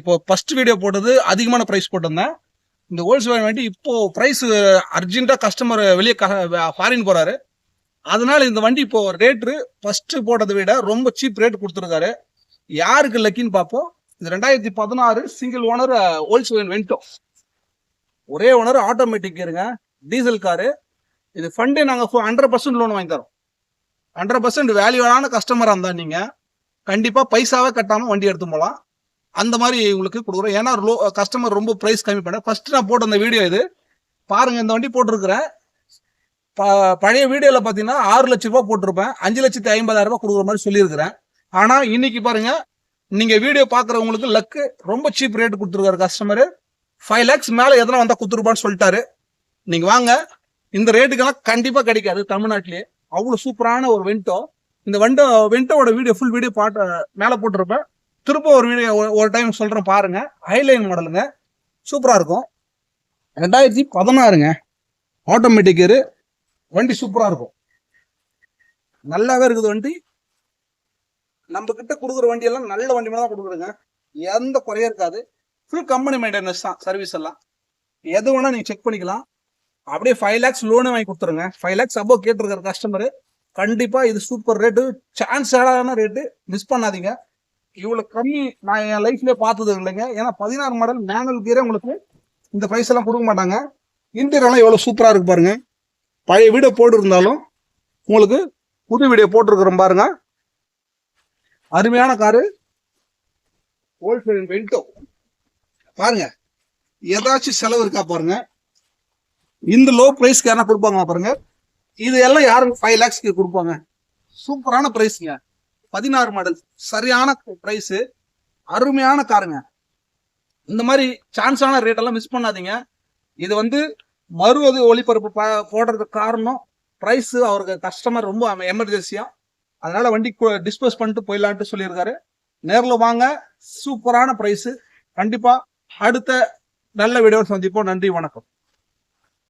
இப்போ first video போட்டது அதிகமான ப்ரைஸ் போட்டிருந்தேன். இந்த ஹோல்சேல் வண்டி இப்போ ப்ரைஸ் அர்ஜென்ட்டாக கஸ்டமர் வெளியே க ஃபாரின் போகிறாரு அதனால இந்த வண்டி இப்போ ரேட்டு ஃபர்ஸ்ட் போட்டதை விட ரொம்ப சீப் ரேட் கொடுத்துருக்காரு. யாருக்கு லக்கின்னு பார்ப்போம் இது ரெண்டாயிரத்தி பதினாறு சிங்கிள் ஓனர் ஹோல்ஸ் வெண்டோ ஒரே ஓனர் ஆட்டோமேட்டிக் இருங்க டீசல் காரு இது ஃபண்டே நாங்கள் ஹண்ட்ரட் பர்சன்ட் லோன் வாங்கி தரோம் ஹண்ட்ரட் பர்சன்ட் வேல்யூவான கஸ்டமராக இருந்தால் நீங்கள் கண்டிப்பாக பைசாவே கட்டாமல் வண்டி எடுத்து போகலாம் அந்த மாதிரி உங்களுக்கு கொடுக்குறோம். ஏன்னா லோ கஸ்டமர் ரொம்ப ப்ரைஸ் கம்மி பண்ண. ஃபர்ஸ்ட் நான் போட்ட அந்த வீடியோ இது. பாருங்கள் இந்த வண்டி போட்டிருக்கிறேன் ப- பழைய வீடியோவில் பார்த்தீங்கன்னா ஆறு லட்ச ரூபா போட்டிருப்பேன். அஞ்சு லட்சத்தி ஐம்பதாயிரம் ரூபாய் கொடுக்குற மாதிரி சொல்லியிருக்கிறேன். ஆனால் இன்னைக்கு பாருங்க நீங்கள் வீடியோ பார்க்குறவங்களுக்கு லக்கு ரொம்ப சீப் ரேட் கொடுத்துருக்காரு கஸ்டமரு ஃபைவ் லேக்ஸ் மேலே எதனா வந்தால் கொடுத்துருப்பான்னு சொல்லிட்டாரு. நீங்கள் வாங்க. இந்த ரேட்டுக்கெல்லாம் கண்டிப்பாக கிடைக்காது தமிழ்நாட்டிலே அவ்வளோ சூப்பரான ஒரு வெண்டோ இந்த வெண்டோ வெண்டோட வீடியோ ஃபுல் வீடியோ பாட்டு மேலே போட்டிருப்பேன். திரும்ப ஒரு வீடியோ ஒரு டைம் சொல்கிறேன் பாருங்க. ஹைலைன் மாடலுங்க சூப்பராக இருக்கும். ரெண்டாயிரத்தி பதினாறுங்க. ஆட்டோமேட்டிக்கரு வண்டி சூப்பராக இருக்கும். நல்லாவே இருக்குது வண்டி. நம்ம கிட்ட கொடுக்குற வண்டியெல்லாம் நல்ல வண்டி தான் கொடுக்குறேங்க எந்த குறையும் இருக்காது. ஃபுல் கம்பெனி மெயின்டெனன்ஸ் தான் சர்வீஸ் எல்லாம். எது வேணால் நீங்கள் செக் பண்ணிக்கலாம். அப்படியே ஃபைவ் லேக்ஸ் லோனே வாங்கி கொடுத்துருங்க. ஃபைவ் லேக்ஸ் அபோவ் கேட்டிருக்கிற கஸ்டமரு கண்டிப்பாக இது சூப்பர் ரேட்டு சான்ஸ் ஆடான ரேட்டு மிஸ் பண்ணாதீங்க. இவ்வளவு கம்மி நான் என் லைஃப்லயே பார்த்தது இல்லைங்க. ஏன்னா பதினாறு மாடல் மேனுவல் கீரே உங்களுக்கு இந்த ப்ரைஸ் எல்லாம் கொடுக்க மாட்டாங்க. இன்டீரியர்லாம் எவ்வளோ சூப்பராக இருக்கு பாருங்க. பழைய வீடியோ போட்டிருந்தாலும் உங்களுக்கு புது வீடியோ போட்டிருக்கிறோம் பாருங்க. அருமையான காரு. ஹோல்சேல் வெண்டோ பாருங்க. ஏதாச்சும் செலவு இருக்கா பாருங்க. இந்த லோ ப்ரைஸ்க்கு யாரா கொடுப்பாங்க பாருங்க. இது எல்லாம் யாரும் ஃபைவ் லேக்ஸ்க்கு கொடுப்பாங்க. சூப்பரான ப்ரைஸ்ங்க பதினாறு மாடல் சரியான ப்ரைஸு அருமையான காருங்க இந்த மாதிரி சான்ஸான ரேட்டெல்லாம் மிஸ் பண்ணாதீங்க. இது வந்து மறுவது ஒளிபரப்பு ப- போடுறதுக்கு காரணம் ப்ரைஸு அவருக்கு கஸ்டமர் ரொம்ப எமர்ஜென்சியாக அதனால் வண்டி டிஸ்போஸ் பண்ணிட்டு போயிடலான்ட்டு சொல்லியிருக்காரு. நேரில் வாங்க சூப்பரான ப்ரைஸு கண்டிப்பாக அடுத்த நல்ல வீடியோ சந்திப்போம். நன்றி வணக்கம்.